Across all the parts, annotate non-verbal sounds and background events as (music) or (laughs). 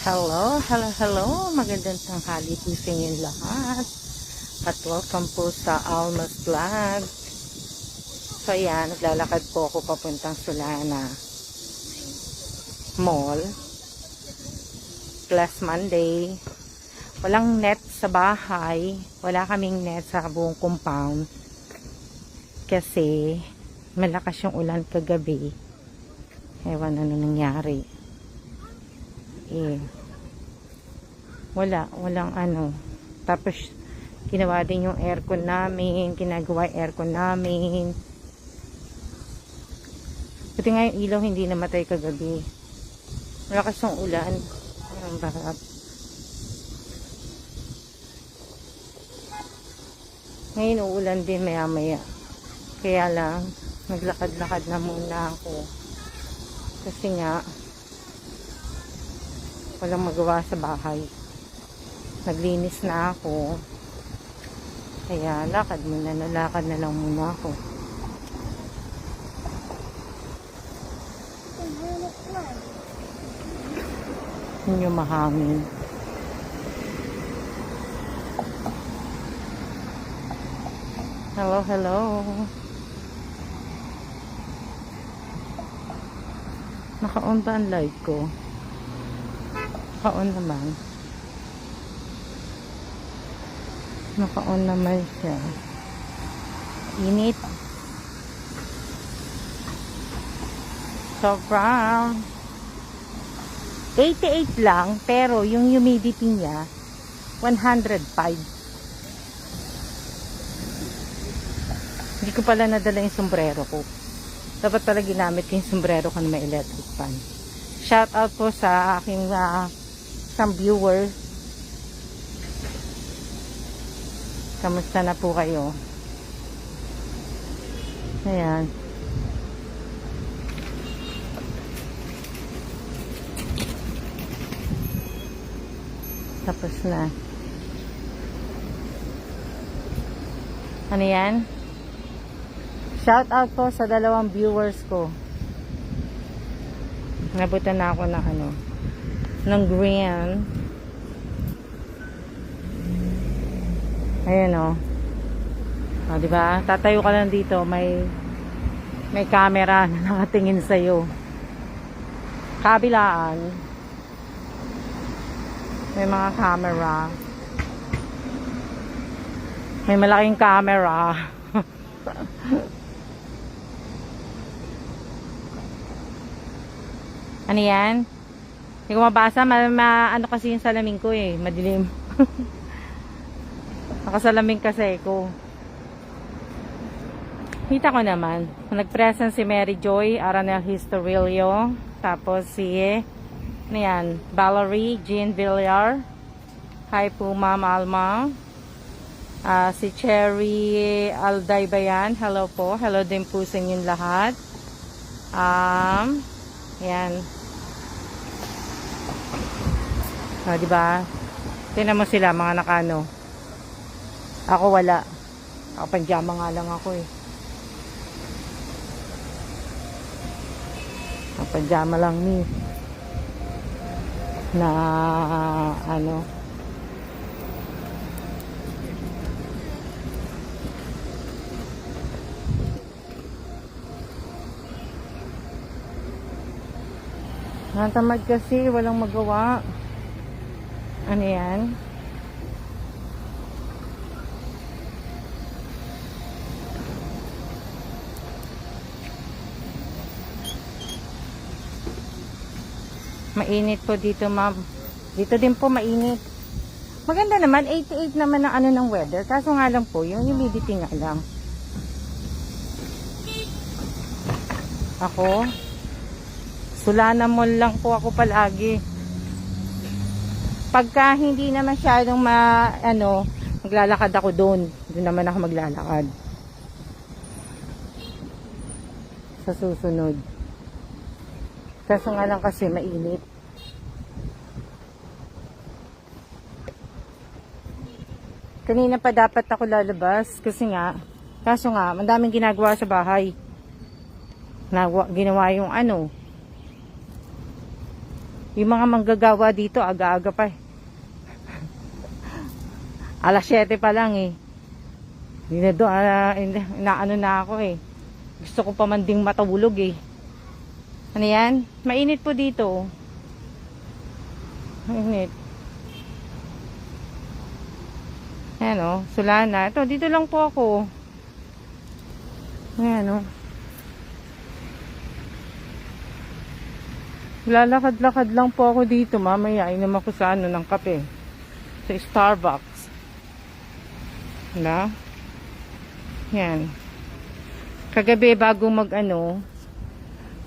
Hello, hello, hello. Magandang tanghali po sa inyong lahat. At welcome po sa Almas Vlog. So ayan, naglalakad po ako papuntang Solana Mall. Plus Monday. Walang net sa bahay. Wala kaming net sa buong compound. Kasi malakas yung ulan kagabi. Ewan ano nangyari eh wala walang ano. Tapos ginawa din yung aircon namin ginagawa aircon namin. Buti nga yung ilaw hindi namatay kagabi. Malakas yung ulan. Ang bahat ngayon uulan din maya maya kaya lang naglakad-lakad na muna ako. Kasi nga walang magawa sa bahay. Naglinis na ako. Kaya lakad muna nalakad na lang muna ako. Yun yung mahangin. Hello hello. Naka-on ba ang light ko naka-on naman naka-on naman siya. Init. Sobrang 88 lang pero yung humidity niya 105 hindi ko pala nadala yung sombrero ko. Dapat pala ginamit ko yung sombrero ko na may electric fan. Shout out po sa aking uh, isang viewer. Kamusta na po kayo? Ayan. Tapos na. Ano yan? Shout out po sa dalawang viewers ko. Nabutan na ako ng ano ng green. Ayan o. Oh. di ba? Tatayo ka lang dito, may may camera na nakatingin sa iyo. Kabilaan. May mga camera. May malaking camera. (laughs) ano yan? Hindi ko mabasa. Ma, ma- ano kasi yung salamin ko eh. Madilim. (laughs) Nakasalamin kasi ko. Kita ko naman. Nag-present si Mary Joy, Aranel Historilio. Tapos si, ano yan, Valerie Jean Villar. Hi po, Ma'am Alma. Ah, si Cherry Aldaybayan. Hello po. Hello din po sa inyong lahat. Um, yan. O, di ba? Tingnan mo sila, mga nakano. Ako wala. Ako panjama nga lang ako eh. Ako panjama lang ni. Na ano. Natamad kasi, walang magawa. Ano yan? Mainit po dito, ma'am. Dito din po mainit. Maganda naman, 88 naman ang ano ng weather. Kaso nga lang po, yung humidity nga lang. Ako, Sulana Mall lang po ako palagi. Pagka hindi na masyadong ma, ano, maglalakad ako doon. Doon naman ako maglalakad. Sa susunod. Kaso nga lang kasi mainit. Kanina pa dapat ako lalabas kasi nga, kaso nga, madaming ginagawa sa bahay. Nagawa, ginawa yung ano, Yung mga manggagawa dito, aga-aga pa eh. Alas 7 pa lang eh. Hindi na doon, ah, hindi- inaano na ako eh. Gusto ko pa man ding matulog eh. Ano yan? Mainit po dito. Mainit. Ayan o, Sulana. Ito, dito lang po ako. Ayan o. Lalakad-lakad lang po ako dito. Mamaya, inom ako sa ano ng kape. Sa Starbucks. Wala? Yan. Kagabi, bago mag ano,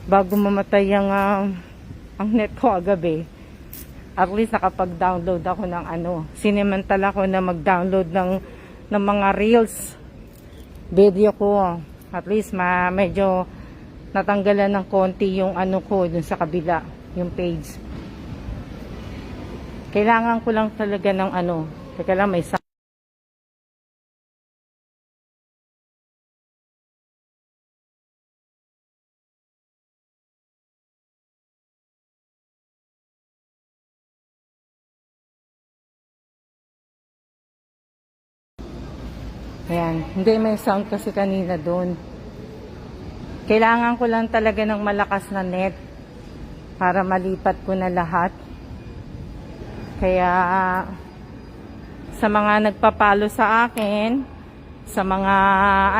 bago mamatay ang, ah, ang net ko kagabi, at least nakapag-download ako ng ano, sinimantala ko na mag-download ng, ng mga reels, video ko. At least ma, medyo natanggalan ng konti yung ano ko dun sa kabila, yung page. Kailangan ko lang talaga ng ano, teka lang may sa Ayan, hindi may sound kasi kanina doon. Kailangan ko lang talaga ng malakas na net para malipat ko na lahat. Kaya sa mga nagpapalo sa akin, sa mga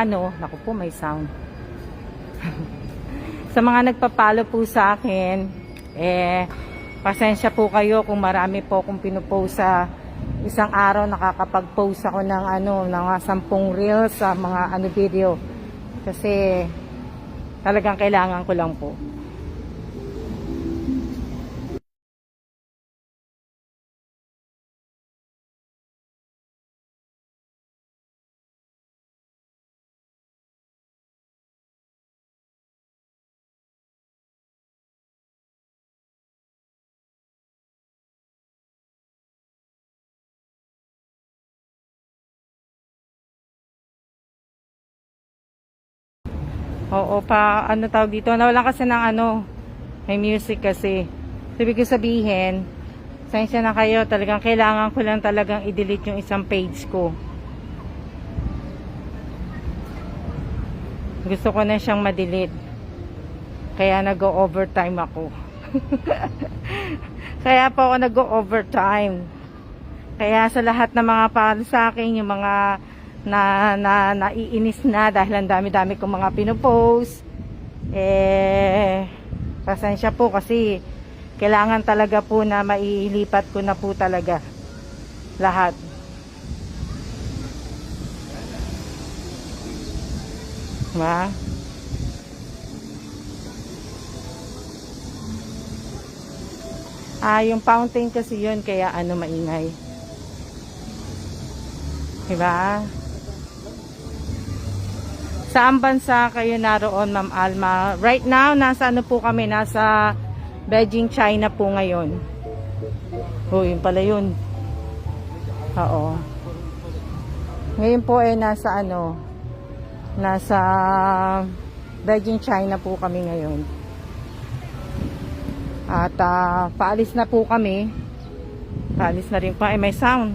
ano, naku po may sound. (laughs) sa mga nagpapalo po sa akin, eh, pasensya po kayo kung marami po akong pinupost sa isang araw nakakapag-post ako ng ano, ng sampung reels sa mga ano video. Kasi talagang kailangan ko lang po. Oo, pa, ano tawag dito, nawala kasi ng ano, may music kasi. So, ibig ko sabihin, sensya na kayo, talagang kailangan ko lang talagang i-delete yung isang page ko. Gusto ko na siyang ma-delete. Kaya nag-overtime ako. (laughs) Kaya po ako nag-overtime. Kaya sa lahat ng mga para sa akin, yung mga na, na naiinis na dahil ang dami-dami kong mga pinopost. Eh, pasensya po kasi kailangan talaga po na mailipat ko na po talaga lahat. Ma? Ah, yung fountain kasi yun, kaya ano maingay. Diba? Saan bansa kayo naroon, Ma'am Alma? Right now, nasa ano po kami? Nasa Beijing, China po ngayon. Oh, yun pala yun. Oo. Ngayon po ay nasa ano, nasa Beijing, China po kami ngayon. At ah, paalis na po kami. Paalis na rin pa. Eh, may sound.